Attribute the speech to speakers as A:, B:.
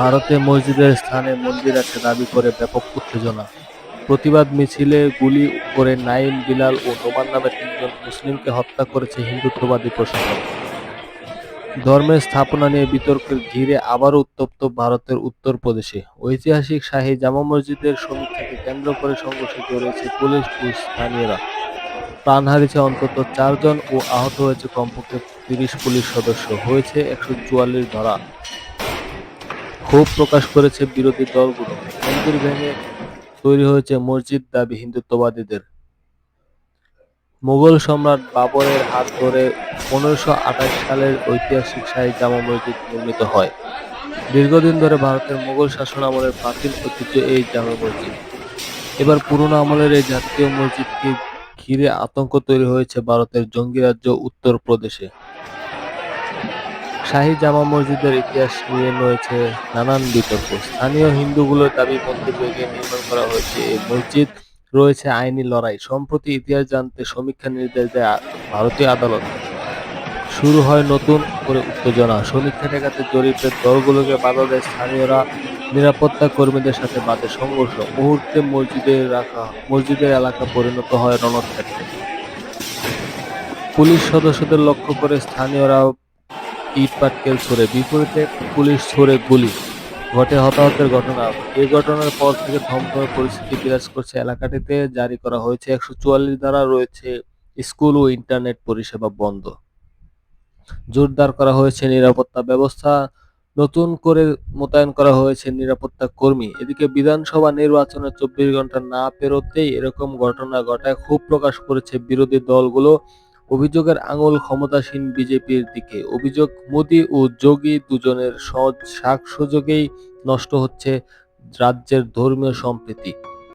A: ভারতে মসজিদের স্থানে মন্দির আছে দাবি করে ব্যাপক উত্তেজনা। প্রতিবাদ মিছিলে গুলি করে নাইম, বিলাল ও নোমান নামে তিনজন মুসলিমকে হত্যা করেছে হিন্দুত্ববাদী প্রশাসন। ধর্মের স্থাপনা নিয়ে বিতর্কের ঘিরে আবারও উত্তপ্ত ভারতের উত্তরপ্রদেশে। ঐতিহাসিক শাহী জামা মসজিদের সমীক্ষাকে কেন্দ্র করে সংঘর্ষে জড়িয়েছে পুলিশ ও স্থানীয়রা। প্রাণ হারিয়েছে অন্তত চারজন ও আহত হয়েছে কমপক্ষে তিরিশ পুলিশ সদস্য। হয়েছে একশো চুয়াল্লিশ ধরা। ক্ষোভ প্রকাশ করেছে বিরোধী দলগুলো। মন্দির ভেঙে তৈরি হয়েছে মসজিদ দাবি হিন্দুত্ববাদীদের। মুঘল সম্রাট বাবরের হাত ধরে পনেরোশো আঠাশ সালের ঐতিহাসিক শাহী জামা মসজিদ নির্মিত হয়। দীর্ঘদিন ধরে ভারতের মুঘল শাসন আমলের প্রাচীন ঐতিহ্য এই জামা মসজিদ। এবার পুরনো আমলের এই জাতীয় মসজিদকে ঘিরে আতঙ্ক তৈরি হয়েছে ভারতের জঙ্গি রাজ্য উত্তরপ্রদেশে। শাহী জামা মসজিদের ইতিহাস নিয়ে রয়েছে নানান বিতর্ক। স্থানীয় হিন্দুগুলোর দাবি ভেঙে নির্মাণ করা হয়েছে এই মসজিদ। রয়েছে আইনি লড়াই। সম্প্রতি ইতিহাস জানতে সমীক্ষা নির্দেশ দেয় ভারতীয় আদালত। শুরু হয় নতুন করে উত্তেজনা। সমীক্ষা ঠেকাতে জরিপের দলগুলোকে বাধা দেয় স্থানীয়রা। নিরাপত্তা কর্মীদের সাথে বাদে সংঘর্ষ। মুহূর্তে মসজিদে রাখা মসজিদের এলাকা পরিণত হয় রণক্ষেত্রে। পুলিশ সদস্যদের লক্ষ্য করে স্থানীয়রা ইট পাটকেল ছড়ে, বিপরীতে পুলিশ ছড়ে গুলি। ঘটে হতাহতের ঘটনা। এই ঘটনার পর থেকে থমথমে পরিস্থিতি বিরাজ করছে। এলাকাটিতে জারি করা হয়েছে একশো চুয়াল্লিশ দ্বারা রয়েছে স্কুল ও ইন্টারনেট পরিষেবা বন্ধ। জোরদার করা হয়েছে নিরাপত্তা ব্যবস্থা। নতুন করে মোতায়েন করা হয়েছে নিরাপত্তা কর্মী। এদিকে বিধানসভা নির্বাচনে চব্বিশ ঘণ্টা না পেরোতেই এরকম ঘটনা ঘটায় ক্ষোভ প্রকাশ করেছে বিরোধী দলগুলো। অভিযোগের আঙুল ক্ষমতাসীন বিজেপির দিকে। অভিযোগ, মোদী ও যোগী দুজনের সহজ শাক সুযোগেই নষ্ট হচ্ছে রাজ্যের ধর্মীয় সম্প্রীতি।